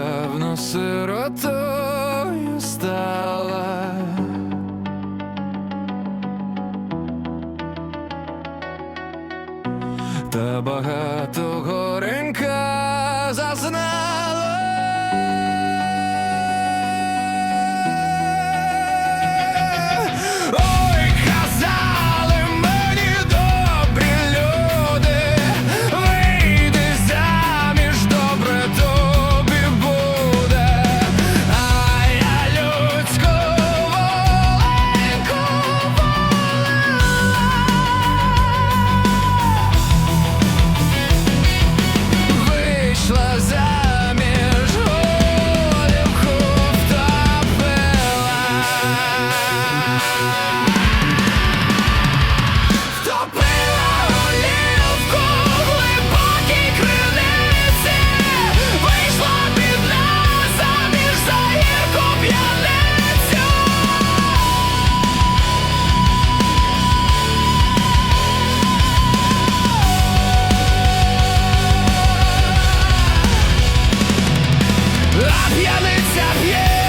Певно, сиротою стала. Та багато горенька зазнала. Trapiamy, trapiemy